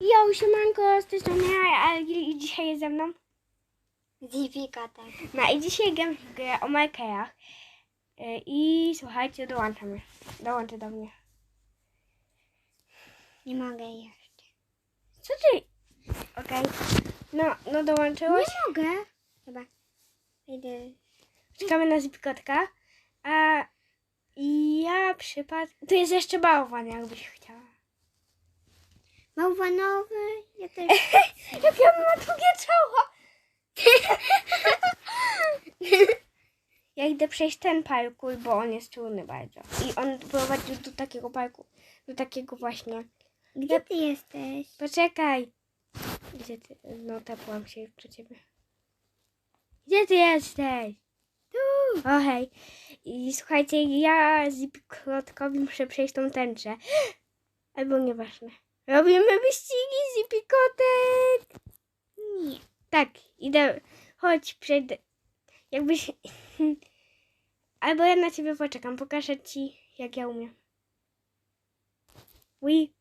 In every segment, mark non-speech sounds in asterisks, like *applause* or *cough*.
Jo, siemanko, z tej strony i dzisiaj jest ze mną. Zipika, tak. No i dzisiaj gram w grę o markerach. E, I słuchajcie, dołączam mnie. Dołączę do mnie. Nie mogę jeszcze. Co ty? Okej. No, no dołączyłeś. Nie mogę. Chyba. Idę. Czekamy na zipkotka. A ja przypad... Tu jest jeszcze bałwan, jakbyś chciała. Bałwanowy. Ja też. *laughs* Jak ja mam długie czoło. *laughs* Ja idę przejść ten parkour, bo on jest trudny bardzo. I on prowadzi do takiego parku, do takiego właśnie. Gdzie ty jesteś? Poczekaj. Gdzie ty? No, tepłam się już przy ciebie. Gdzie ty jesteś? Tu. O hej. I słuchajcie, ja z Zipikotkowi muszę przejść tą tęczę. *gasps* Albo nieważne. Robimy wyścigi, Zipikotek! Nie. Tak, idę. Chodź, przejdę. Jakbyś. *laughs* Albo ja na ciebie poczekam. Pokażę ci, jak ja umiem. Wi.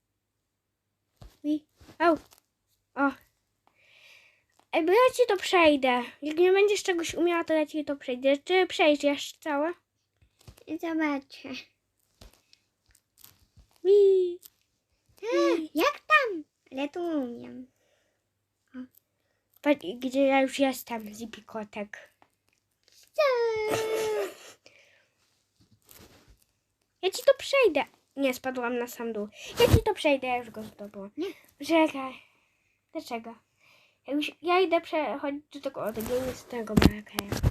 Wi. Au. O. Albo ja ci to przejdę. Jak nie będziesz czegoś umiała, to ja ci to przejdę. Czy przejdziesz całe? Zobaczę. Wi. Jak tam? Ale tu umiem. Patrz, gdzie ja już jestem, Zipikotek. Ja ci to przejdę. Nie, spadłam na sam dół. Ja ci to przejdę, ja już go zdobyłam. Nie. Czekaj. Dlaczego? Ja, już, ja idę przechodzić do tego odległego markera.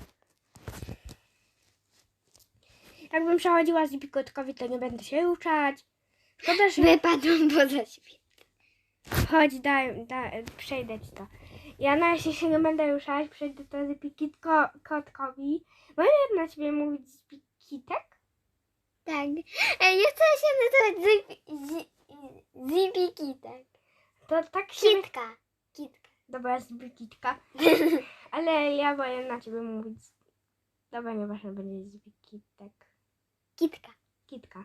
Jakbym przechodziła z Zipikotkowi, to nie będę się ruszać. Szkoda, że... Wypadłam poza świat. Chodź, daj, daj, przejdę ci to. Ja na razie się nie będę ruszać, przejdę to z Pikitko kotkowi. Mogę na ciebie mówić z Pikitek? Tak. Ej, ja chcę się nazywać Zipi- Zi- Zipiki, tak. To tak się... Kitka. Kitka. Dobra, z Pikitka. *laughs* Ale ja boję na ciebie mówić. Dobra, nieważne, będzie z Pikitek. Kitka. Kitka.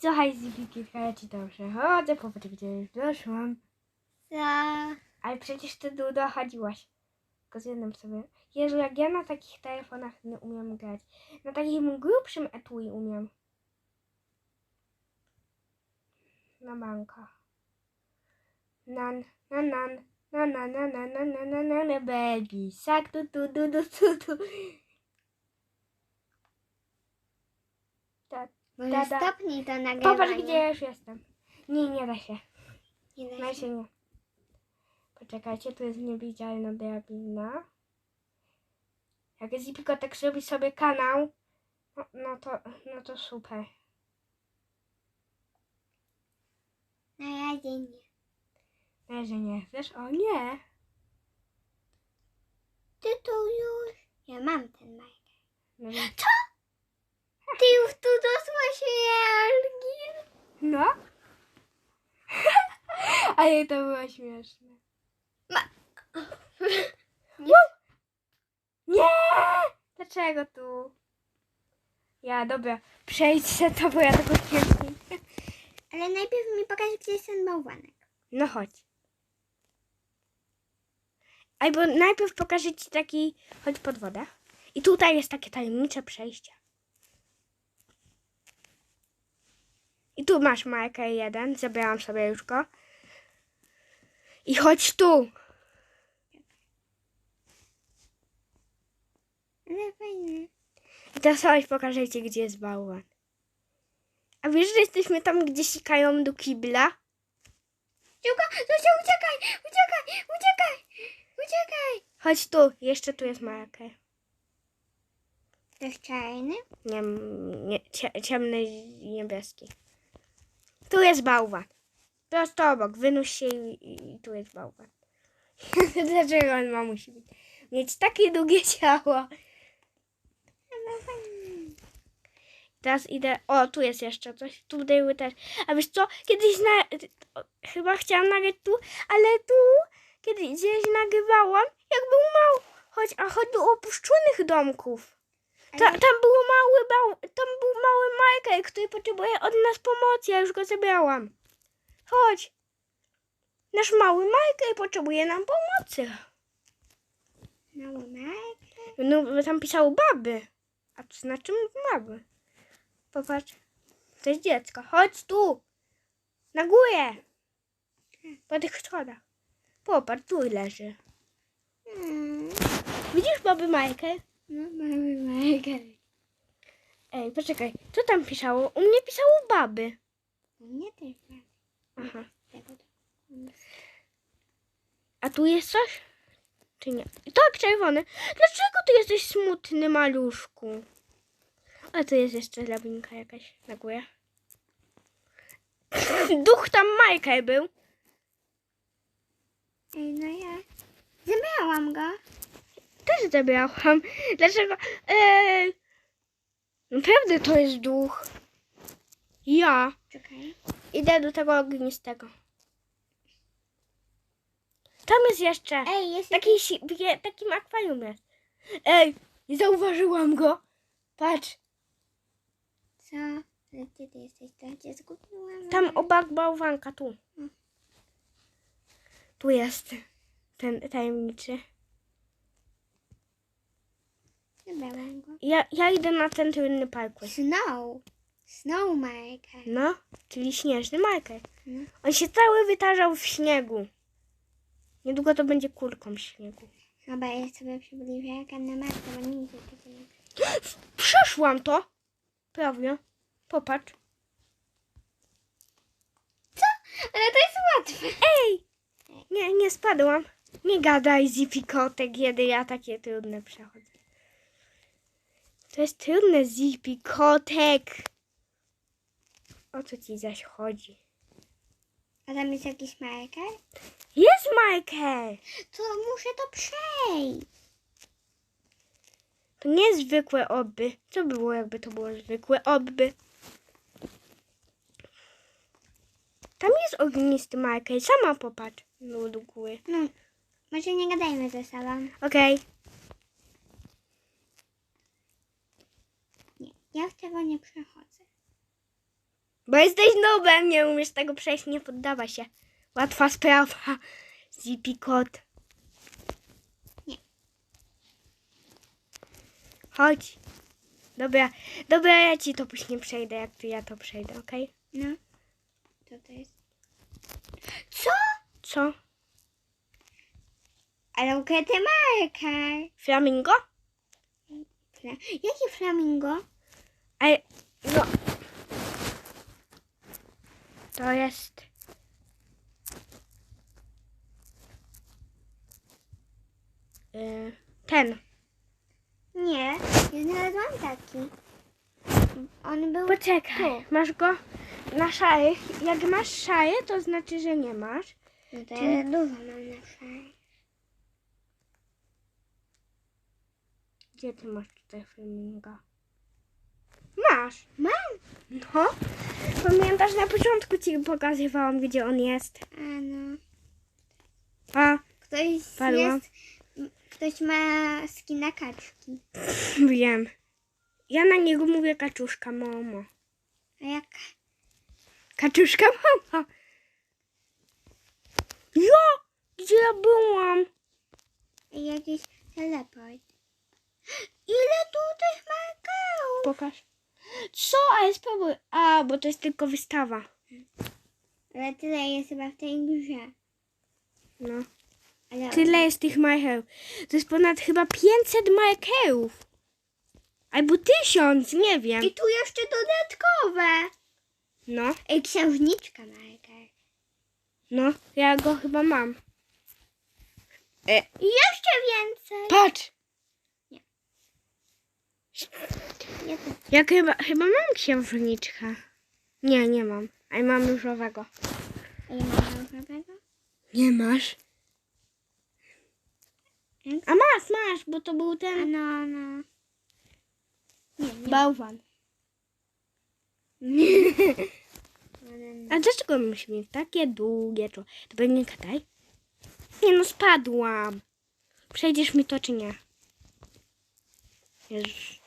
Z Pikitka, ja ci to przechodzę, popatrz, gdzie już doszłam. Co? Ale przecież ty tu dochodziłaś. Tylko z jednym sobie. Jezu, jak ja na takich telefonach nie umiem grać. Na takim grubszym etui umiem. Na banka. Nan, nan, nan. Na na na na na na na na na baby sak tu tu tu tu tu tu tak. Może Da, da. stopnij to nagrywanie. Popatrz gdzie ja już jestem. Nie, nie da się. Nie da się. nie. Poczekajcie, tu jest niewidzialna drabina. Jak Zipiko tak zrobi sobie kanał, no, no to no to super. Na razie nie. Na razie nie chcesz? O nie! Ty tu już. Ja mam ten marker. No, więc- Ty już tu dosłaś Algir. no. *laughs* Ale to było śmieszne. Nie. Nie! Dlaczego tu? Ja, dobra, przejdź se to, bo ja tego nie wiem. Ale najpierw mi pokaż, gdzie jest ten bałwanek. No chodź. Albo najpierw pokażę ci taki, chodź pod wodę. I tutaj jest takie tajemnicze przejście. I tu masz marker jeden, zabrałam sobie już go. I chodź tu. Ale fajny. I teraz chodź pokażę ci, gdzie jest bałwan. A wiesz, że jesteśmy tam, gdzie sikają do kibla? Ciuka, Zosia, uciekaj, uciekaj, uciekaj, uciekaj. Chodź tu, jeszcze tu jest marker. To jest czarny? Nie, nie cie, ciemny niebieski. Tu jest bałwan. Prosto obok. Wynoś się i, i tu jest bałwan. *laughs* Dlaczego on ma musi być? mieć takie długie ciało? Teraz idę. O, tu jest jeszcze coś. Tu były też. A wiesz co? Kiedyś na. Chyba chciałam nagrać tu, ale tu kiedyś gdzieś nagrywałam, jak był mały. Chodź, a chodź do opuszczonych domków. Ta, tam był mały bał, tam był mały Michael, który potrzebuje od nas pomocy. Ja już go zebrałam. Chodź. Nasz mały Michael potrzebuje nam pomocy. Mały Mike. No, tam pisało baby. A to znaczy baby. Popatrz. To jest dziecko. Chodź tu. Na górę. Po tych schodach. Popatrz, tu leży. Mm. Widzisz baby Michael? No, mały Mike. Ej, poczekaj. Co tam pisało? U mnie pisało baby. U mnie też ma. Aha. Tego to. A tu jest coś? Czy nie? Tak, czerwony. Dlaczego ty jesteś smutny, maluszku? A tu jest jeszcze drabinka jakaś na górze. *laughs* Duch tam Michael był. Ej, no ja zabrałam go. Też zabrałam. Dlaczego? Eee, naprawdę to jest duch. Ja Czekaj. idę do tego ognistego. Tam jest jeszcze. Ej, jest Taki, si- wie- takim akwarium jest. Ej, nie zauważyłam go. Patrz, Co? Gdzie ty jesteś? Cię zgubiłam. tam obok bałwanka, tu. Mm. Tu jest ten tajemniczy. Go. Ja, ja idę na ten tylny parkour. Snow. Snow Mike. No, czyli śnieżny Michael. No. On się cały wytarzał w śniegu. Niedługo to będzie kulką śniegu. Chyba ja sobie przybliżę jak na matkę, bo nigdy tego nie Przeszłam to. Prawie. Popatrz. Ale to jest łatwe. Ej! Nie, nie spadłam. Nie gadaj, Zipi kotek, kiedy ja takie trudne przechodzę. To jest trudne, Zipi kotek. O co ci zaś chodzi? A tam jest jakiś marker? Jest Michael! To muszę to przejść. To nie jest zwykłe obby. Co by było, jakby to było zwykłe obby? Tam jest ognisty Michael. Sama popatrz. No do góry. No, może nie gadajmy ze sobą. Okej. Nie, ja w tego nie przechodzę. Bo jesteś nubem, nie umiesz tego przejść, nie poddawa się. Łatwa sprawa. Zipi kot. Nie. Chodź. Dobra, dobra, ja ci to później przejdę, jak tu ja to przejdę, okej? No. Co to jest? Co? Co? Ale ukryty marker. Flamingo? Fla Jaki flamingo? Ej, no. To jest... y, Ten. Nie, ja znalazłam taki. On był Poczekaj, tu. masz go na szali. Jak masz szaję, to znaczy, że nie masz. No to ja dużo mam na szali. Gdzie ty masz tutaj flaminga? Masz. Mam. No. Pamiętasz, na początku ci pokazywałam, gdzie on jest. A no. A, Ktoś Padła. jest... Ktoś ma skina kaczki. wiem. Ja na niego mówię kaczuszka, mamo. A jak... Kaczuszka, mamo. Jo! Gdzie ja byłam? Jakiś teleport. *gasps* Ile tu tych markerów? Pokaż. Co? Ale spróbuj. A, bo to jest tylko wystawa. Ale tyle jest chyba w tej grze. No. Ale Tyle jest tych marchew. To jest ponad chyba 500 markerów. Albo tysiąc, nie wiem. I tu jeszcze dodatkowe. No, Ej, księżniczka marker. no, ja go chyba mam. I jeszcze więcej. patrz! Ja chyba, chyba mam księżniczkę. Nie, nie mam. Ale mam różowego. A ja mam różowego? Nie masz? A masz, masz, bo to był A ten no, no. Nie, nie. bałwan. *laughs* A dlaczego musi mieć takie długie czoło? To pewnie gadaj. Nie no, spadłam. Przejdziesz mi to czy nie? Jezus.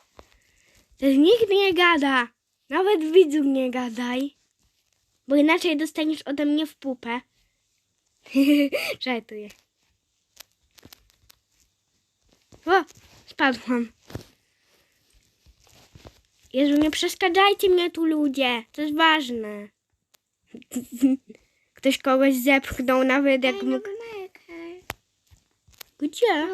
Nikt nie gada. Nawet widzów nie gadaj. Bo inaczej dostaniesz ode mnie w pupę. *laughs* Żartuję. O, spadłam. Jezu, nie przeszkadzajcie mnie tu ludzie. To jest ważne. *laughs* Ktoś kogoś zepchnął nawet jak mógł. Gdzie?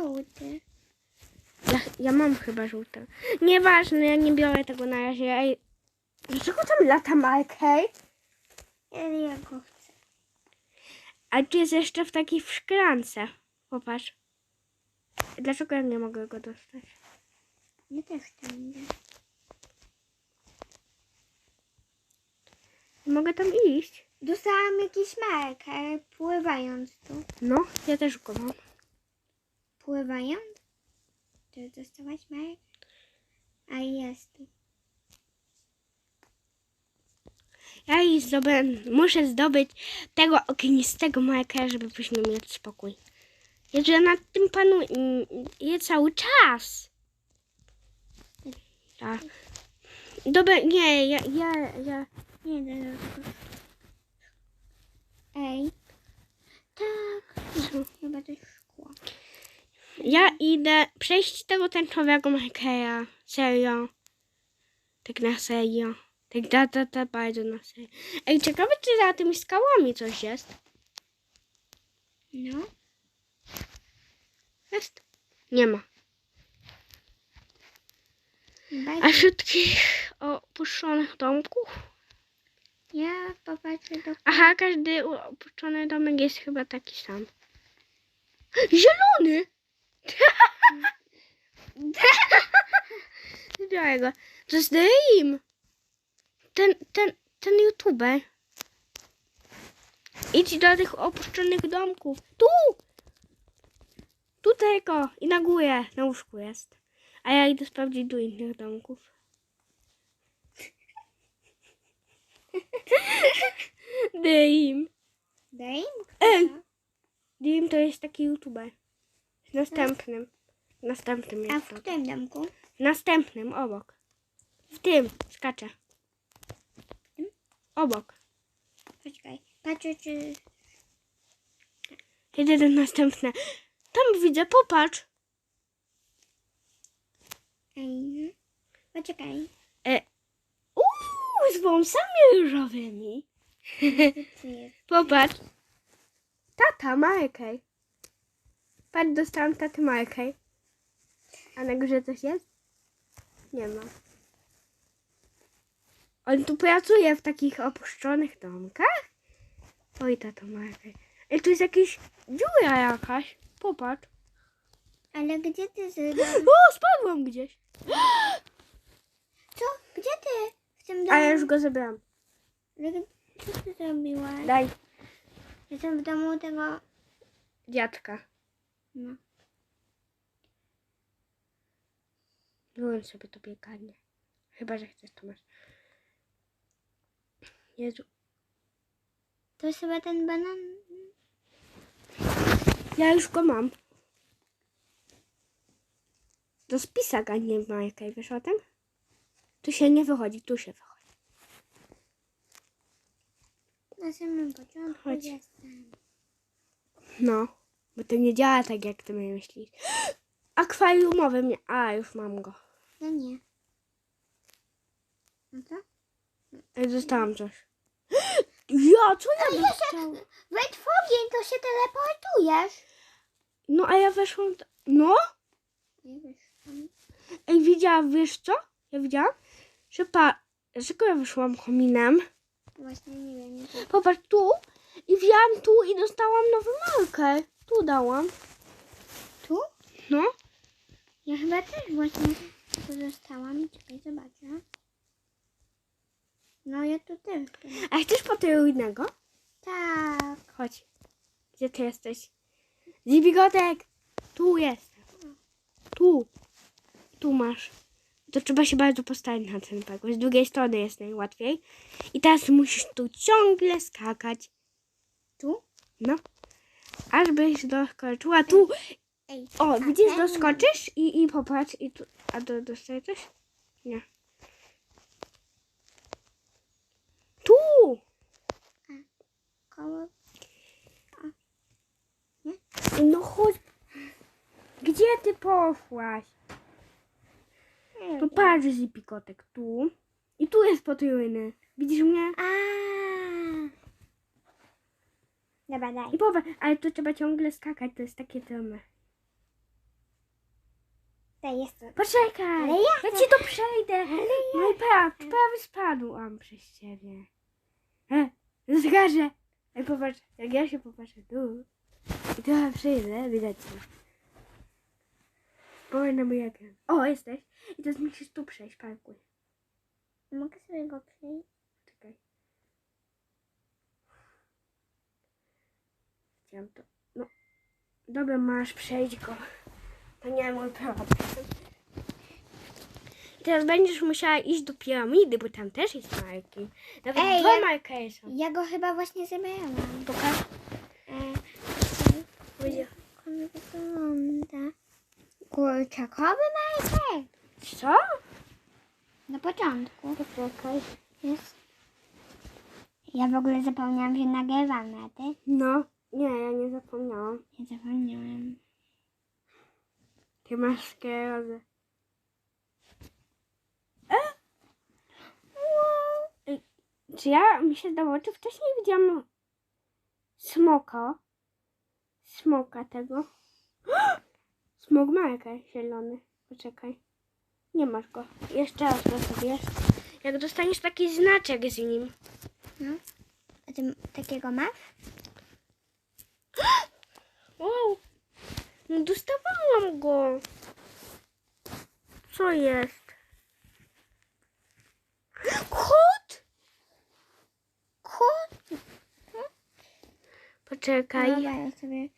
Ja, ja mam chyba żółte. Nieważne, ja nie biorę tego na razie. Ej, dlaczego tam lata marker? Ale ja go chcę. A tu jest jeszcze w takiej w szklance. Popatrz. Dlaczego ja nie mogę go dostać? Ja też idę. Mogę tam iść? Dostałam jakiś marker pływając tu. No, ja też go mam. Pływając? Ty dostałaś marker? A jest. Ja i zdobę, muszę zdobyć tego ognistego markera, żeby później mieć spokój. Jeżdżę nad tym panuję je cały czas. Tak. Dobra, nie, ja, ja, ja. Nie, nie, Ej. Tak. Chyba to jest szkło. Ja idę przejść tego tęczowego markera. Serio. Tak na serio. Tak da, da, da, bardzo na serio. Ej, ciekawe, czy za tymi skałami coś jest. No. Jest? Nie ma. Bardzo. A wśród takich opuszczonych domków? Ja popatrzę do... Aha, każdy opuszczony domek jest chyba taki sam. Zielony! Zbiorę go. To jest Dream. Ten, ten, ten youtuber. Idź do tych opuszczonych domków. Tu! Tutaj go. I na górę. Na łóżku jest. A ja idę sprawdzić do innych domków. Dream. Im? Ej! Dream to jest taki youtuber. W następnym. Następnym A jest w którym domku? W następnym, obok. W tym, skaczę. tym? Obok. Poczekaj. Patrzę, czy... Idę do następne. Tam widzę, popatrz. Ej, no. Poczekaj. Uuu, z wąsami różowymi. *laughs* Co jest? Popatrz. Tata, Markej. Patrz, dostałam taty Markej. A na górze coś jest? Nie ma. On tu pracuje w takich opuszczonych domkach? Oj, tato Markej. Ej, tu jest jakaś dziura jakaś. Popatrz. Ale gdzie ty zrobiłeś? *gasps* O, spadłam gdzieś. Co? Gdzie ty? W tym domu? A ja już go zebrałam. Ale Co ty zrobiłaś? Daj. Jestem w domu tego... Dziadka. No. Wyłącz sobie to bieganie. Chyba, że chcesz, to masz. Jezu. To jest chyba ten banan... Ja już go mam. Do spisak, a nie w Majkej. Wiesz o tym? Tu się nie wychodzi, tu się wychodzi. Na samym początku Chodź. jestem. No. Bo to nie działa tak, jak ty myślisz. *gasps* Akwariumowy mnie. A, już mam go. No nie. No to? Ej, Dostałam coś. *gasps* Ja, co ja dostałam? Wejdź w ogień, to się teleportujesz. No, a ja weszłam... t- No? Nie wiesz. Ej, widziałam, wiesz co? Ja widziałam, że pa... Dlaczego ja wyszłam kominem? Właśnie nie wiem. Nie wiem. Popatrz tu i wzięłam tu i dostałam nowy marker. Tu dałam. Tu? No. Ja chyba też właśnie tu zostałam. Czekaj, zobaczę. No ja tu też. A chcesz po tego innego? Tak. Chodź. Gdzie ty jesteś? Zibigotek! Tu jestem. Tu. Tu masz. To trzeba się bardzo postawić na ten park. Z drugiej strony jest najłatwiej. I teraz musisz tu ciągle skakać. Tu? No. Aż byś doskoczyła tu. Ej. O, widzisz, doskoczysz i, i popatrz. I tu. A do, dostaje coś? Nie. Tu! Koło. No chodź. Gdzie ty poszłaś? Tu patrz, Zipi kotek, tu. I tu jest potrójny. Widzisz mnie? A. Dobra, daj. I powa, ale tu trzeba ciągle skakać, to jest takie trudne. Daj, jest to. Poczekaj, Ale ja ja chcę. ci to przejdę. No i praw, prawy spadłam przez ciebie. E, zgarzę. Ej, popatrz, jak ja się popatrzę tu. I trochę przejdę, widać cię. Powiedz na mój ekran. O, jesteś. I teraz musisz tu przejść, parkuj. Mogę sobie go przejść? Czekaj. Chciałam to. No. Dobra, masz, przejdź go. To nie mój problem. Teraz będziesz musiała iść do piramidy, bo tam też jest marki. Nawet Ej, dwa ja- marki są. Ja go chyba właśnie zebrałam. Pokaż. E, Będzie. jak on wygląda? Kurczakowy. Co? Na początku Poczekaj. jest. Ja w ogóle zapomniałam, że nagrywam na ty. No. Nie, ja nie zapomniałam. Nie zapomniałam. Ty masz skierozę. E? Czy ja mi się zdawało, czy wcześniej widziałam smoka? Smoka tego. *gasps* Smok ma jakiś zielony. Poczekaj. Nie masz go. Jeszcze raz go sobie. Jak dostaniesz taki znaczek z nim. No. A ty takiego masz? No dostawałam go. Co jest? Kot! Kot. Poczekaj. Dobra, ja sobie.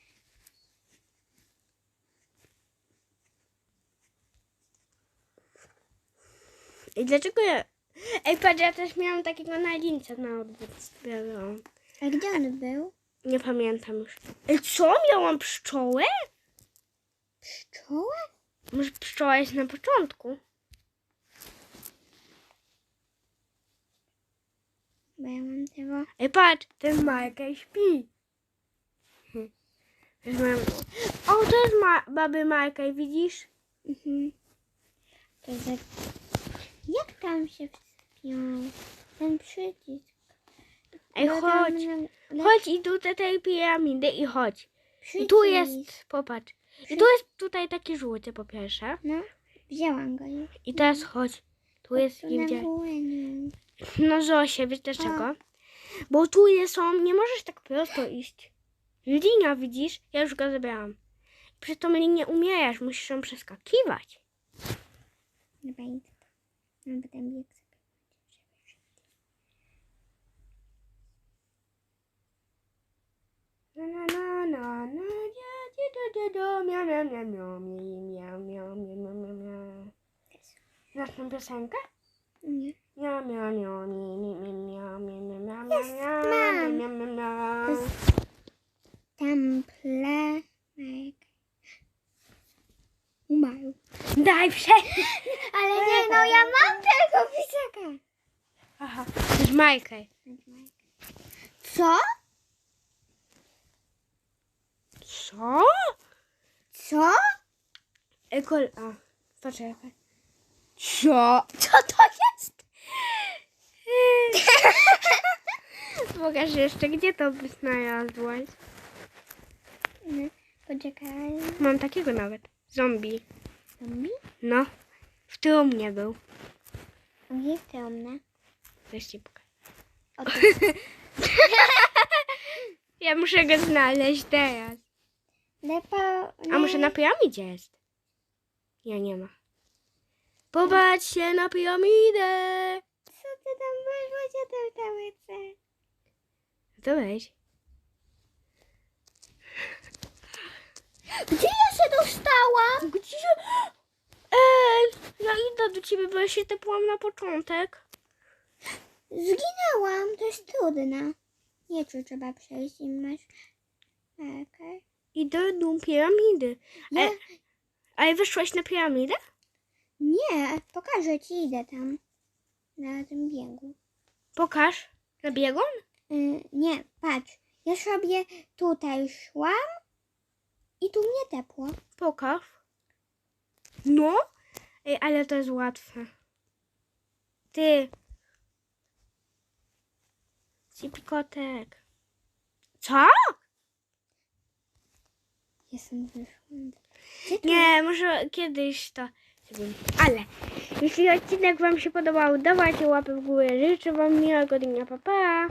I dlaczego ja... Ej, patrz, ja też miałam takiego na lince na odwrót. zbierałam. A gdzie on był? Nie pamiętam już. Ej, co? Miałam pszczołę? Pszczoła? Może pszczoła jest na początku? Bo ja mam tego. Ej, patrz, ten. Hm. *laughs* Już mam... O, to jest ma... baby Majka, widzisz? Mhm. To jest. Jak tam się wspiął? Ten przycisk. Ej, No chodź. na- Chodź i tu do tej piramidy i chodź. I Przycisk. tu jest, popatrz. I tu jest tutaj taki żółty po pierwsze. No, wzięłam go już. I teraz chodź. Tu jest, nie górę, no. Zosie, wiesz dlaczego? Bo tu jest są, nie możesz tak prosto iść. Linia, widzisz? Ja już go zebrałam. Przy tą linię umierasz, musisz ją przeskakiwać. Dobra, idź. No, potem bieg Znasz tę piosenkę? Nie. Miau, miau, miau, mi, mi, mi, miau, mi, mi, miau, miau, Jest, miau, mam. To jest Temple. Umarł. Daj prze... Ale nie, no ja mam tego pisaka. Aha, to jest Michael. Co? Co? Co? Ekol... A, poczekaj. Co? Co to jest? *laughs* Pokaż jeszcze, gdzie to by znalazłaś? No, Poczekaj. Mam takiego nawet. Zombie. Zombie? No. W trumnie był. On jest trumna. Weź ci to *laughs* Ja muszę go znaleźć teraz. A może na piramidzie jest? Ja nie ma. Popatrz się na piramidę. Co ty tam masz? Chodź o tę tałycę. To weź. Gdzie ja się dostałam? Gdzie? Ej, ja idę do ciebie, bo ja się tepłam na początek. Zginęłam. To jest trudne. Nie czy trzeba przejść i masz... Okej. Idę do piramidy. Ja... E- Ale wyszłaś na piramidę? Nie, pokażę ci, idę tam. Na tym biegu. Pokaż. Na biegun? Y, nie, patrz. Ja sobie tutaj szłam I tu mnie tepło. Pokaż. No? Ej, ale to jest łatwe. Ty. Cipikotek. Co? Jestem wyszłym. Nie, może kiedyś to. Ale jeśli odcinek Wam się podobał, dawajcie łapę w górę. Życzę Wam miłego dnia. Pa, pa.